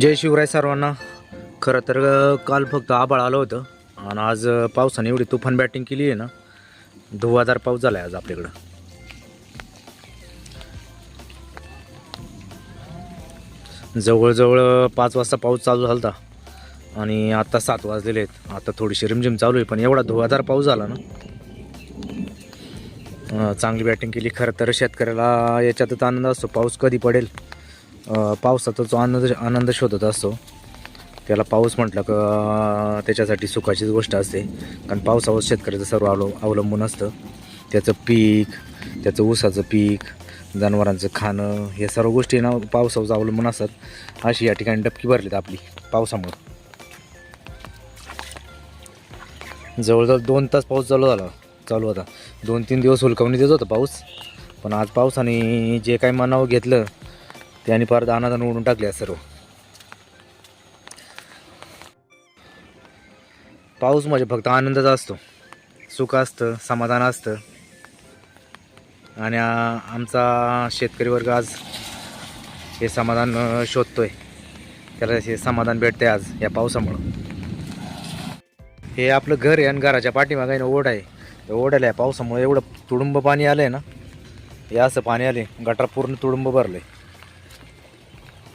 जय शिवराय सर्वांना. खरं तर काल फक्त आबाळ आलं होतं आणि आज पावसाने एवढी तुफान बॅटिंग केली आहे ना धुवाधार पाऊस झाला आहे आज आपल्याकडं. जवळजवळ पाच वाजता पाऊस चालू झाला होता आणि आता सात वाजलेले आहेत. आता थोडीशी रिमझिम चालू आहे पण एवढा धुवाधार पाऊस झाला ना. चांगली बॅटिंग केली. खरं तर शेतकऱ्याला याच्यातच आनंद असतो. पाऊस कधी पडेल? पावसाचा जो आनंद आनंद शोधत असतो त्याला पाऊस म्हटलं का त्याच्यासाठी सुखाचीच गोष्ट असते. कारण पावसावर शेतकऱ्याचं सर्व अवलं अवलंबून असतं. त्याचं पीक त्याचं ऊसाचं पीक जनावरांचं खाणं हे सर्व गोष्टी ना पावसावर अवलंबून असतात. अशी या ठिकाणी डबकी भरलीत आपली पावसामुळे. जवळजवळ दोन तास पाऊस चालू झाला चालू होता दोन तीन दिवस हुलकावणी देत होता पाऊस. पण आज पावसाने जे काही मनावं घेतलं त्याने फार दानादान ओढून टाकले सर्व. पाऊस म्हणजे फक्त आनंदाचा असतो. सुख असतं समाधान असतं. आणि आमचा शेतकरी वर्ग आज हे समाधान शोधतोय. त्याला हे समाधान भेटते आज या पावसामुळं. हे आपलं घर आहे आणि घराच्या पाठीमागे आहे ना ओढ आहे. त्या ओढ्याला आहे पावसामुळे एवढं तुडुंब पाणी आलं आहे ना. हे असं पाणी आले गटार पूर्ण तुडुंब भरलं आहे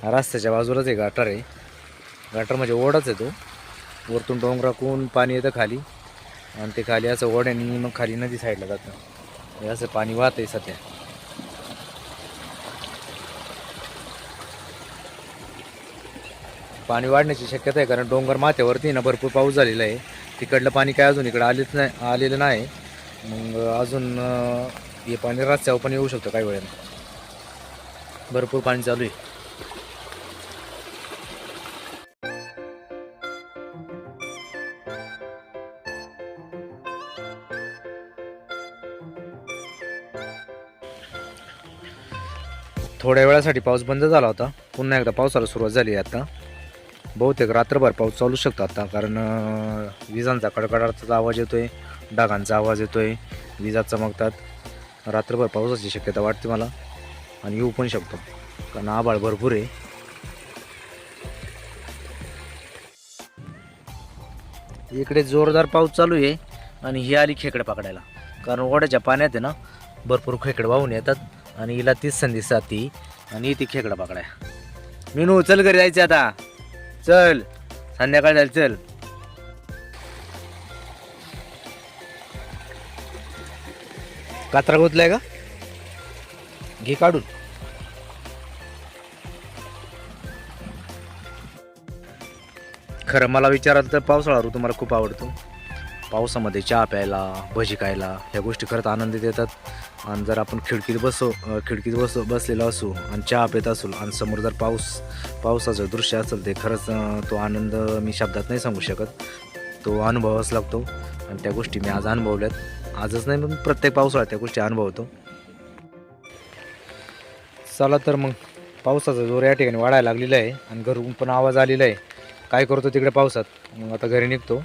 रस्त्याच्या बाजूलाच आहे गाटर आहे. गाटर म्हणजे ओढाच आहे तो. वरतून डोंगराकून पाणी येतं खाली. आणि ते खाली असं ओढ्याने मग खाली नदी साईडला जातं. हे असं पाणी वाहत आहे सध्या. पाणी वाढण्याची शक्यता आहे कारण डोंगर माथ्यावरती ना भरपूर पाऊस झालेला आहे. तिकडलं पाणी काय अजून इकडं आलेच नाही आलेलं नाही. मग अजून हे पाणी रस्त्यावर पण येऊ शकतं काही वेळेला. भरपूर पाणी चालू आहे. थोड्या वेळासाठी पाऊस बंद झाला होता. पुन्हा एकदा पावसाला सुरुवात झाली आहे आता. बहुतेक रात्रभर पाऊस चालू शकतो आता कारण विजांचा कडकडाटाचा आवाज येतो आहे डागांचा आवाज येतो आहे विजा चमकतात. रात्रभर पावसाची शक्यता वाटते मला आणि येऊ पण शकतो कारण आभाळ भरपूर आहे. इकडे जोरदार पाऊस चालू आहे आणि ही आली खेकडे पकडायला. कारण ओढ्याच्या पाण्यात आहे ना भरपूर खेकडे वाहून येतात. आणि हिला तीच संधी साथी. आणि ती खेकडा पकडाय. मिनू चल घरी जायचं आता. चल. संध्याकाळी जायचं चल. कात्रा गोतलाय का? घे काढून. खरं मला विचाराल तर पावसाळा ऋतू मला खूप आवडतो. पावसामध्ये चहा प्यायला भजी खायला ह्या गोष्टी खरंच आनंद देतात आणि जर आपण खिडकीत बसो खिडकीत बस बसलेलो असू आणि चहा पित असू आणि समोर जर पाऊस पावसाचं दृश्य असेल ते खरंच तो आनंद मी शब्दात नाही सांगू शकत. तो अनुभवाच लागतो आणि त्या गोष्टी मी आज अनुभवल्यात. आजच नाही मग प्रत्येक पावसाळ्यात त्या गोष्टी अनुभवतो. चला तर मग पावसाचा जोर या ठिकाणी वाढायला लागलेला आहे आणि घरून पण आवाज आलेला आहे. काय करतो तिकडे पावसात? मग आता घरी निघतो.